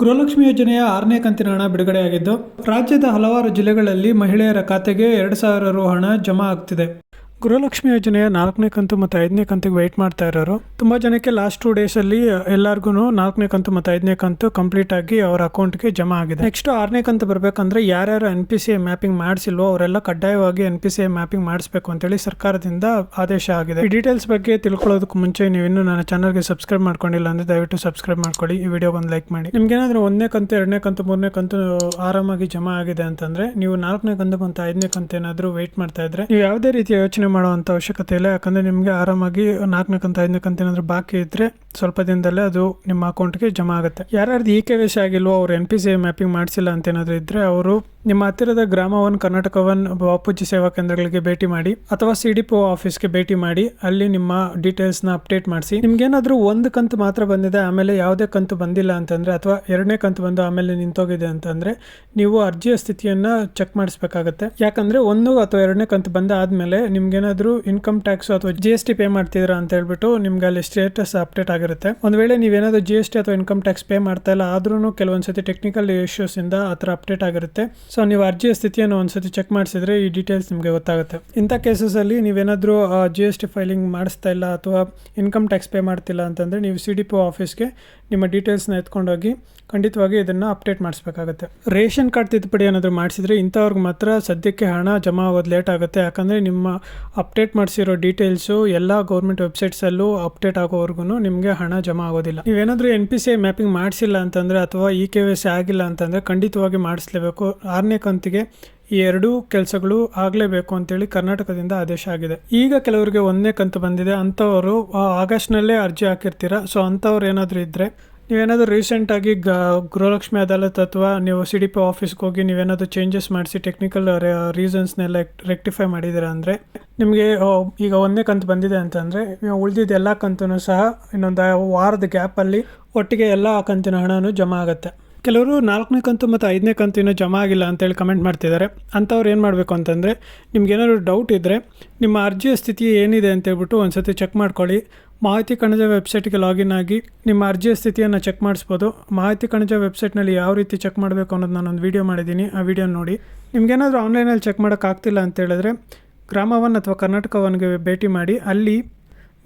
ಗೃಹಲಕ್ಷ್ಮಿ ಯೋಜನೆಯ ಆರನೇ ಕಂತಿನ ಹಣ ಬಿಡುಗಡೆಯಾಗಿದ್ದು, ರಾಜ್ಯದ ಹಲವಾರು ಜಿಲ್ಲೆಗಳಲ್ಲಿ ಮಹಿಳೆಯರ ಖಾತೆಗೆ ಎರಡು ಸಾವಿರ ರು ಹಣ ಜಮಾ ಆಗ್ತಿದೆ. ಗೃಹಲಕ್ಷ್ಮಿ ಯೋಜನೆಯ ನಾಲ್ಕನೇ ಕಂತು ಮತ್ತು ಐದನೇ ಕಂತಿಗೆ ವೆಯ್ಟ್ ಮಾಡ್ತಾ ಇರೋರು. ತುಂಬ ಜನಕ್ಕೆ ಲಾಸ್ಟ್ ಟೂ ಡೇಸಲ್ಲಿ ಎಲ್ಲರಿಗೂ ನಾಲ್ಕನೇ ಕಂತು ಮತ್ತು ಐದನೇ ಕಂತು ಕಂಪ್ಲೀಟ್ ಆಗಿ ಅವರ ಅಕೌಂಟ್ಗೆ ಜಮಾ ಆಗಿದೆ. ನೆಕ್ಸ್ಟ್ ಆರನೇ ಕಂತು ಬರಬೇಕಂದ್ರೆ ಯಾರ್ಯಾರು N P C I mapping ಮಾಡಿಸಿಲ್ವೋ ಅವರೆಲ್ಲ ಕಡ್ಡಾಯವಾಗಿ N P C I mapping ಮಾಡಿಸ್ಬೇಕು ಅಂತೇಳಿ ಸರ್ಕಾರದಿಂದ ಆದೇಶ ಆಗಿದೆ. ಈ ಡೀಟೇಲ್ಸ್ ಬಗ್ಗೆ ತಿಳ್ಕೊಳ್ಳೋದಕ್ಕೆ ಮುಂಚೆ ನೀವು ಇನ್ನೂ ನನ್ನ ಚಾನಲ್ಗೆ ಸಬ್ಸ್ಕ್ರೈಬ್ ಮಾಡ್ಕೊಂಡಿಲ್ಲ ಅಂದರೆ ದಯವಿಟ್ಟು ಸಬ್ಸ್ಕ್ರೈಬ್ ಮಾಡ್ಕೊಳ್ಳಿ. ಈ ವಿಡಿಯೋಗೆ ಒಂದು ಲೈಕ್ ಮಾಡಿ ನಿಮ್ಗೇನಾದರೂ ಒಂದನೇ ಕಂತು, ಎರಡನೇ ಕಂತು, ಮೂರನೇ ಕಂತು ಆರಾಮಾಗಿ ಜಮಾ ಆಗಿದೆ ಅಂತಂದರೆ ನೀವು ನಾಲ್ಕನೇ ಕಂತು ಮತ್ತು ಐದನೇ ಕಂತು ಏನಾದರೂ ವೆಯ್ಟ್ ಮಾಡ್ತಾ ಇದ್ರೆ ನೀವು ಯಾವುದೇ ರೀತಿಯ ಯೋಚನೆ ಮಾಡುವಂಥ ಅವಶ್ಯಕತೆ ಇಲ್ಲ. ಯಾಕಂದರೆ ನಿಮಗೆ ಆರಾಮಾಗಿ ನಾಲ್ಕನೇ ಕಂತು ಐದನೇ ಕಂತು ಏನಾದರೂ ಬಾಕಿ ಇದ್ರೆ ಸ್ವಲ್ಪ ದಿನದಲ್ಲೇ ಅದು ನಿಮ್ಮ ಅಕೌಂಟ್ಗೆ ಜಮಾ ಆಗುತ್ತೆ. ಯಾರ್ಯಾರ್ದು ಈ ಕೆ ವಿ ಆಗಿಲ್ವೋ ಅವ್ರು ಎನ್ ಪಿ ಸಿ ಮ್ಯಾಪಿಂಗ್ ಮಾಡಿಸಿಲ್ಲ ಅಂತ ಏನಾದರೂ ಇದ್ರೆ ಅವರು ನಿಮ್ಮ ಹತ್ತಿರದ ಗ್ರಾಮ ಒನ್ ಕರ್ನಾಟಕ ಒನ್ ಬಾಪೂಜಿ ಸೇವಾ ಕೇಂದ್ರಗಳಿಗೆ ಭೇಟಿ ಮಾಡಿ ಅಥವಾ ಸಿ ಡಿ ಪಿ ಆಫೀಸ್ಗೆ ಭೇಟಿ ಮಾಡಿ ಅಲ್ಲಿ ನಿಮ್ಮ ಡೀಟೇಲ್ಸ್ನ ಅಪ್ಡೇಟ್ ಮಾಡಿಸಿ. ನಿಮ್ಗೇನಾದರೂ ಒಂದು ಕಂತು ಮಾತ್ರ ಬಂದಿದೆ, ಆಮೇಲೆ ಯಾವುದೇ ಕಂತು ಬಂದಿಲ್ಲ ಅಂತಂದ್ರೆ ಅಥವಾ ಎರಡನೇ ಕಂತು ಬಂದು ಆಮೇಲೆ ನಿಂತೋಗಿದೆ ಅಂತಂದರೆ ನೀವು ಅರ್ಜಿಯ ಸ್ಥಿತಿಯನ್ನ ಚೆಕ್ ಮಾಡಿಸ್ಬೇಕಾಗತ್ತೆ. ಯಾಕಂದ್ರೆ ಒಂದು ಅಥವಾ ಎರಡನೇ ಕಂತು ಬಂದ ಆದ್ಮೇಲೆ ನಿಮ್ಗೇನಾದ್ರೂ ಇನ್ಕಮ್ ಟ್ಯಾಕ್ಸ್ ಅಥವಾ ಜಿ ಎಸ್ ಟಿ ಪೇ ಮಾಡ್ತಿದ್ದೀರಾ ಅಂತ ಹೇಳ್ಬಿಟ್ಟು ನಿಮ್ಗೆ ಅಲ್ಲಿ ಸ್ಟೇಟಸ್ ಅಪ್ಡೇಟ್ ಆಗಿರುತ್ತೆ. ಒಂದ್ ವೇಳೆ ನೀವೇನಾದ್ರು ಜಿ ಎಸ್ ಟಿ ಅಥವಾ ಇನ್ಕಮ್ ಟ್ಯಾಕ್ಸ್ ಪೇ ಮಾಡ್ತಾ ಇಲ್ಲ ಆದ್ರೂ ಕೆಲವೊಂದ್ಸತಿ ಟೆಕ್ನಿಕಲ್ ಇಶ್ಯೂಸ್ ಇಂದ ಆ ಥರ ಅಪ್ಡೇಟ್ ಆಗಿರುತ್ತೆ. ಸೊ ನೀವು ಅರ್ಜಿಯ ಸ್ಥಿತಿಯನ್ನು ಒಂದ್ಸತಿ ಚೆಕ್ ಮಾಡಿಸಿದ್ರೆ ಈ ಡೀಟೇಲ್ಸ್ ನಿಮಗೆ ಗೊತ್ತಾಗುತ್ತೆ. ಇಂಥ ಕೇಸಸಲ್ಲಿ ನೀವೇನಾದರೂ ಜಿ ಎಸ್ ಟಿ ಫೈಲಿಂಗ್ ಮಾಡಿಸ್ತಾ ಇಲ್ಲ ಅಥವಾ ಇನ್ಕಮ್ ಟ್ಯಾಕ್ಸ್ ಪೇ ಮಾಡ್ತಿಲ್ಲ ಅಂತಂದರೆ ನೀವು ಸಿ ಡಿ ಪಿ ಆಫೀಸ್ಗೆ ನಿಮ್ಮ ಡೀಟೇಲ್ಸ್ನ ಎತ್ಕೊಂಡೋಗಿ ಖಂಡಿತವಾಗಿ ಇದನ್ನು ಅಪ್ಡೇಟ್ ಮಾಡಿಸ್ಬೇಕಾಗುತ್ತೆ. ರೇಷನ್ ಕಾರ್ಡ್ ತಿದ್ದುಪಡಿ ಏನಾದರೂ ಮಾಡಿಸಿದ್ರೆ ಇಂಥವ್ರಿಗೆ ಮಾತ್ರ ಸದ್ಯಕ್ಕೆ ಹಣ ಜಮಾ ಆಗೋದು ಲೇಟ್ ಆಗುತ್ತೆ. ಯಾಕಂದರೆ ನಿಮ್ಮ ಅಪ್ಡೇಟ್ ಮಾಡಿಸಿರೋ ಡೀಟೇಲ್ಸು ಎಲ್ಲ ಗೌರ್ಮೆಂಟ್ ವೆಬ್ಸೈಟ್ಸಲ್ಲೂ ಅಪ್ಡೇಟ್ ಆಗೋವರೆಗೂ ನಿಮಗೆ ಹಣ ಜಮಾ ಆಗೋದಿಲ್ಲ. ನೀವೇನಾದರೂ N P C I mapping ಮಾಡಿಸಿಲ್ಲ ಅಂತಂದರೆ ಅಥವಾ ಇ ಕೆ ಸಿ ಆಗಿಲ್ಲ ಅಂತಂದರೆ ಖಂಡಿತವಾಗಿ ಮಾಡಿಸ್ಲೇಬೇಕು. ಆರನೇ ಕಂತಿಗೆ ಈ ಎರಡೂ ಕೆಲಸಗಳು ಆಗಲೇಬೇಕು ಅಂತೇಳಿ ಕರ್ನಾಟಕದಿಂದ ಆದೇಶ ಆಗಿದೆ. ಈಗ ಕೆಲವರಿಗೆ ಒಂದನೇ ಕಂತು ಬಂದಿದೆ. ಅಂಥವರು ಆಗಸ್ಟ್ನಲ್ಲೇ ಅರ್ಜಿ ಹಾಕಿರ್ತೀರಾ? ಸೊ ಅಂಥವ್ರು ಏನಾದರೂ ಇದ್ದರೆ ನೀವೇನಾದರೂ ರೀಸೆಂಟಾಗಿ ಗ, ಗೃಹಲಕ್ಷ್ಮಿ ಅದಾಲತ್ ಅಥವಾ ನೀವು ಸಿ ಡಿ ಪಿ ಆಫೀಸ್ಗೆ ಹೋಗಿ ನೀವೇನಾದರೂ ಚೇಂಜಸ್ ಮಾಡಿಸಿ ಟೆಕ್ನಿಕಲ್ ರೀಸನ್ಸ್ನೆಲ್ಲ ರೆಕ್ಟಿಫೈ ಮಾಡಿದ್ದೀರಾ ಅಂದರೆ, ನಿಮಗೆ ಈಗ ಒಂದನೇ ಕಂತು ಬಂದಿದೆ ಅಂತಂದರೆ ನೀವು ಉಳಿದಿದ್ದ ಎಲ್ಲ ಕಂತೂ ಸಹ ಇನ್ನೊಂದು ವಾರದ ಗ್ಯಾಪಲ್ಲಿ ಒಟ್ಟಿಗೆ ಎಲ್ಲ ಕಂತಿನ ಹಣವೂ ಜಮಾ ಆಗುತ್ತೆ. ಕೆಲವರು ನಾಲ್ಕನೇ ಕಂತು ಮತ್ತು ಐದನೇ ಕಂತು ಇನ್ನೂ ಜಮಾ ಆಗಿಲ್ಲ ಅಂತೇಳಿ ಕಮೆಂಟ್ ಮಾಡ್ತಿದ್ದಾರೆ. ಅಂಥವ್ರು ಏನು ಮಾಡಬೇಕು ಅಂತಂದರೆ ಏನಾದರೂ ಡೌಟ್ ಇದ್ದರೆ ನಿಮ್ಮ ಅರ್ಜಿಯ ಸ್ಥಿತಿ ಏನಿದೆ ಅಂತೇಳ್ಬಿಟ್ಟು ಒಂದು ಸತಿ ಚೆಕ್ ಮಾಡ್ಕೊಳ್ಳಿ. ಮಾಹಿತಿ ಕಣಜ ವೆಬ್ಸೈಟ್ಗೆ ಲಾಗಿನ್ ಆಗಿ ನಿಮ್ಮ ಅರ್ಜಿಯ ಸ್ಥಿತಿಯನ್ನು ಚೆಕ್ ಮಾಡಿಸ್ಬೋದು. ಮಾಹಿತಿ ಕಣಜ ವೆಬ್ಸೈಟ್ನಲ್ಲಿ ಯಾವ ರೀತಿ ಚೆಕ್ ಮಾಡಬೇಕು ಅನ್ನೋದು ನಾನೊಂದು ವೀಡಿಯೋ ಮಾಡಿದ್ದೀನಿ. ಆ ವಿಡಿಯೋ ನೋಡಿ. ನಿಮಗೇನಾದರೂ ಆನ್ಲೈನಲ್ಲಿ ಚೆಕ್ ಮಾಡೋಕ್ಕಾಗ್ತಿಲ್ಲ ಅಂತ ಹೇಳಿದ್ರೆ ಗ್ರಾಮ ಅಥವಾ ಕರ್ನಾಟಕ ಒನ್ಗೆ ಭೇಟಿ ಮಾಡಿ. ಅಲ್ಲಿ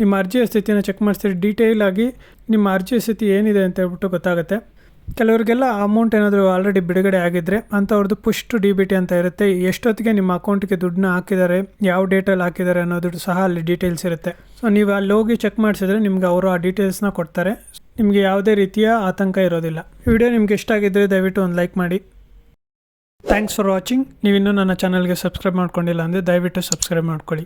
ನಿಮ್ಮ ಅರ್ಜಿಯ ಸ್ಥಿತಿಯನ್ನು ಚೆಕ್ ಮಾಡಿಸ್ತೀರಿ. ಡೀಟೇಲ್ ಆಗಿ ನಿಮ್ಮ ಅರ್ಜಿಯ ಸ್ಥಿತಿ ಏನಿದೆ ಅಂತ ಹೇಳ್ಬಿಟ್ಟು ಗೊತ್ತಾಗುತ್ತೆ. ಕೆಲವರಿಗೆಲ್ಲ ಅಮೌಂಟ್ ಏನಾದರೂ ಆಲ್ರೆಡಿ ಬಿಡುಗಡೆ ಆಗಿದ್ದರೆ ಅಂಥವ್ರದ್ದು push to D B T ಅಂತ ಇರುತ್ತೆ. ಎಷ್ಟೊತ್ತಿಗೆ ನಿಮ್ಮ ಅಕೌಂಟ್ಗೆ ದುಡ್ಡನ್ನ ಹಾಕಿದ್ದಾರೆ, ಯಾವ ಡೇಟಲ್ಲಿ ಹಾಕಿದ್ದಾರೆ ಅನ್ನೋದು ಸಹ ಅಲ್ಲಿ ಡೀಟೇಲ್ಸ್ ಇರುತ್ತೆ. ಸೊ ನೀವು ಅಲ್ಲಿ ಹೋಗಿ ಚೆಕ್ ಮಾಡಿಸಿದ್ರೆ ನಿಮ್ಗೆ ಅವರು ಆ ಡೀಟೇಲ್ಸ್ನ ಕೊಡ್ತಾರೆ. ನಿಮಗೆ ಯಾವುದೇ ರೀತಿಯ ಆತಂಕ ಇರೋದಿಲ್ಲ. ವಿಡಿಯೋ ನಿಮ್ಗೆ ಇಷ್ಟ ಆಗಿದ್ದರೆ ದಯವಿಟ್ಟು ಒಂದು ಲೈಕ್ ಮಾಡಿ. ಥ್ಯಾಂಕ್ಸ್ ಫಾರ್ ವಾಚಿಂಗ್ ನೀವು ಇನ್ನೂ ನನ್ನ ಚಾನಲ್ಗೆ ಸಬ್ಸ್ಕ್ರೈಬ್ ಮಾಡ್ಕೊಂಡಿಲ್ಲ ಅಂದರೆ ದಯವಿಟ್ಟು ಸಬ್ಸ್ಕ್ರೈಬ್ ಮಾಡ್ಕೊಳ್ಳಿ.